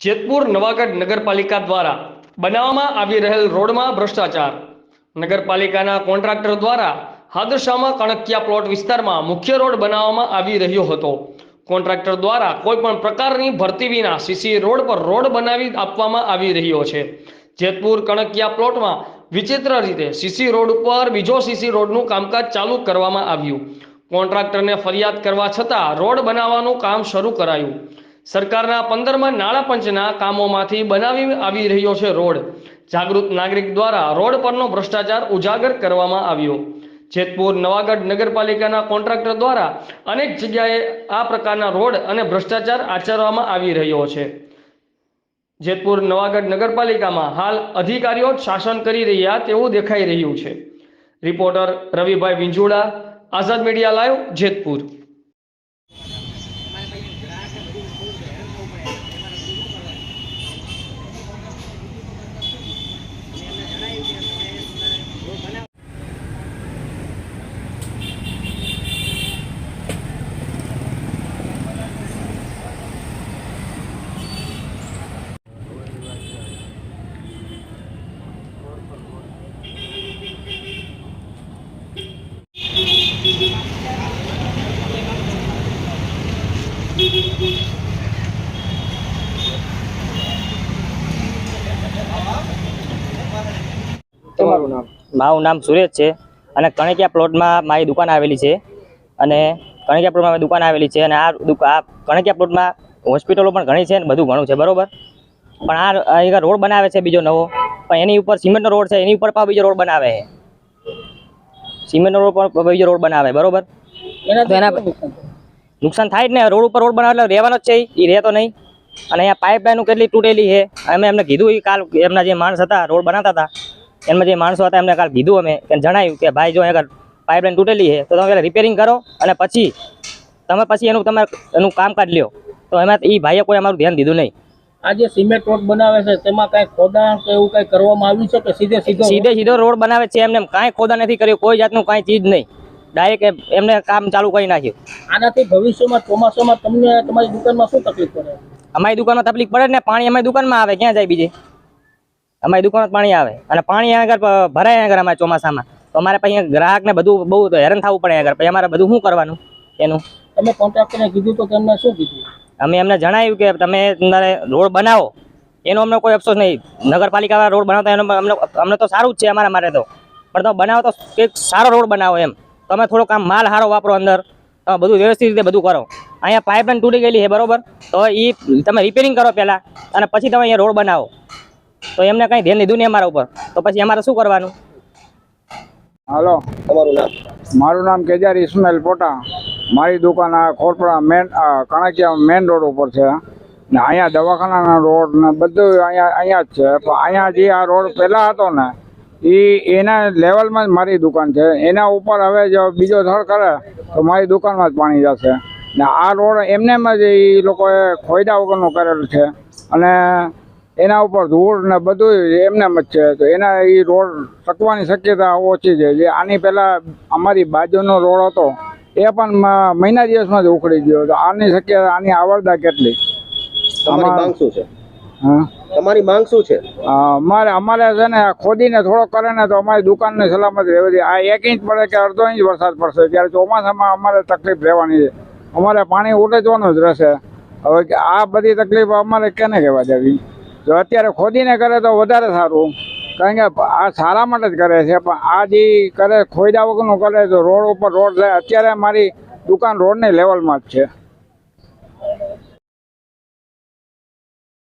જેતપુર નવાગઢ નગરપાલિકા દ્વારા બનાવવામાં આવી રહેલ રોડમાં ભ્રષ્ટાચાર. નગરપાલિકાના કોન્ટ્રાક્ટર દ્વારા હાદરશામાં કણકિયા પ્લોટ વિસ્તારમાં મુખ્ય રોડ બનાવવામાં આવી રહ્યો હતો. કોન્ટ્રાક્ટર દ્વારા કોઈ પણ પ્રકારની ભરતી વિના સીસી રોડ પર રોડ બનાવી આપવામાં આવી રહ્યો છે. જેતપુર કણકિયા પ્લોટમાં વિચિત્ર રીતે સીસી રોડ ઉપર બીજો સીસી રોડનું કામકાજ ચાલુ કરવામાં આવ્યું. કોન્ટ્રાક્ટરને ફરિયાદ કરવા છતાં રોડ બનાવવાનું કામ શરૂ કરાયું. સરકારના પંદરમાં નાણાં પંચના કામોમાંથી બનાવી આવી રહ્યો છે રોડ. જાગૃત નાગરિક દ્વારા રોડ પરનો ભ્રષ્ટાચાર ઉજાગર કરવામાં આવ્યો. જેતપુર, નવાગઢ નગરપાલિકાના કોન્ટ્રાક્ટર દ્વારા અનેક જગ્યાએ આ પ્રકારના રોડ અને ભ્રષ્ટાચાર આચરવામાં આવી રહ્યો છે. જેતપુર, નવાગઢ નગરપાલિકામાં હાલ અધિકારીઓ શાસન કરી રહ્યા તેવું દેખાઈ રહ્યું છે. Reporter Ravibhai Vinjuda Azad media live Jetpur. તમારું નામ? મારું નામ સુરેશ છે અને કણકિયા પ્લોટમાં મારી દુકાન આવેલી છે અને કણકિયા પ્લોટમાં મારી દુકાન આવેલી છે અને આ આ કણકિયા પ્લોટમાં હોસ્પિટલો પણ ઘણી છે ને બધું ઘણું છે બરોબર? પણ આ અહીંયા રોડ બનાવે છે બીજો નવો પણ એની ઉપર સિમેન્ટનો રોડ છે એની ઉપર પણ બીજો રોડ બનાવે છે. સિમેન્ટનો રોડ પણ બીજો રોડ બનાવે બરોબર? એના નુકસાન થાય જ ને રોડ ઉપર રોડ બનાવે એટલે રહેવાનો જ છે એ રહેતો નહીં. અને અહીંયા પાઇપલાઇન કેટલી તૂટેલી છે. અમે એમને કીધું એ કાલ એમના જે માણસ હતા રોડ બનાવતા હતા એમાં જે માણસો હતા એમને કાલ કીધું અમે. એને જણાવ્યું કે ભાઈ જો આગળ પાઇપલાઇન તૂટેલી છે તો તમે પહેલાં રિપેરિંગ કરો અને પછી તમે પછી એનું તમે એનું કામકાજ લ્યો. તો એમાં એ ભાઈએ કોઈ અમારું ધ્યાન દીધું નહીં. આ જે સિમેન્ટ રોડ બનાવે છે તેમાં કઈ ખોદાણ કે એવું કઈ કરવામાં આવ્યું છે કે સીધે સીધો સીધે સીધો રોડ બનાવે છે એમને કાંઈ ખોદા નથી કર્યું કોઈ જાતનું કાંઈ ચીજ નહીં. ડાયરેક્ટ એમને કામ ચાલુ કરી નાખ્યું. આનાથી ભવિષ્યમાં ચોમાસામાં તમને તમારી દુકાનમાં શું તકલીફ પડે? અમારી દુકાનમાં તકલીફ પડે ને પાણી અમારી દુકાનમાં આવે ક્યાં જાય બીજે? અમારી દુકાનમાં પાણી આવે. અને પાણી આગળ ભરાય આગળ અમારે ચોમાસામાં. તો અમારે પછી ગ્રાહકને બધું બહુ હેરાન થવું પડે આગળ પછી અમારે બધું શું કરવાનું એનું? તમે કોન્ટ્રાક્ટરને કીધું તો તેમને શું કીધું? અમે એમને જણાવ્યું કે તમે તમારે રોડ બનાવો. એનો અમને કોઈ અફસોસ નહીં. નગરપાલિકા રોડ બનાવતા એનો અમને અમને તો સારું જ છે અમારા માટે તો. પણ તમે બનાવો તો એક સારો રોડ બનાવો એમ. તમે થોડોક આમ માલ સારો વાપરો અંદર. તમે બધું વ્યવસ્થિત રીતે બધું કરો. અહીંયા પાઇપલાઇન તૂટી ગયેલી છે બરોબર? તો એ તમે રિપેરિંગ કરો પહેલાં અને પછી તમે અહીંયા રોડ બનાવો. તો એમને કંઈ ધ્યાન લીધું નહીં અમારા ઉપર. તો પછી અમારે શું કરવાનું? હાલો. તમારું નામ? મારું નામ કેજાર ઇસ્માઇલ પોટા. મારી દુકાન આ Khorpada main Kankiya main road ઉપર છે. ને અહીંયા દવાખાનાના રોડ ને બધું અહીંયા અહીંયા જ છે. પણ અહીંયા જે આ રોડ પહેલાં હતો ને એ એના લેવલમાં જ મારી દુકાન છે. એના ઉપર હવે જો બીજો ધડ કરે તો મારી દુકાનમાં જ પાણી જશે. ને આ રોડ એમને જ એ લોકોએ ખોયડા વગરનું કરેલ છે. અને એના ઉપર ધૂળ ને બધું એમને જ છે. તો એના એ રોડ શકવાની શક્યતા ઓછી છે. જે આની પહેલાં અમારી બાજુનો રોડ હતો એ પણ મહિના દિવસમાં જ ઉખડી ગયો. તો આની શક્યતા આની આવડતા કેટલી? તમારી માંગ શું છે? તમારી માંગ શું છે? અમારે અમારે છે ને ખોદીને થોડો કરે ને તો અમારી દુકાનની સલામત રહેવી આ એક ઇંચ પડે કે અડધો ઇંચ વરસાદ પડશે. ત્યારે ચોમાસામાં અમારે તકલીફ રહેવાની છે. અમારે પાણી ઉટેજવાનું જ રહેશે. હવે આ બધી તકલીફ અમારે કેને કહેવા દેવી? જો અત્યારે ખોદીને કરે તો વધારે સારું. કારણ કે આ સારા માટે જ કરે છે. પણ આ જે કરે ખોયદા વગરનું કરે તો રોડ ઉપર રોડ જાય. અત્યારે મારી દુકાન રોડની લેવલમાં જ છે.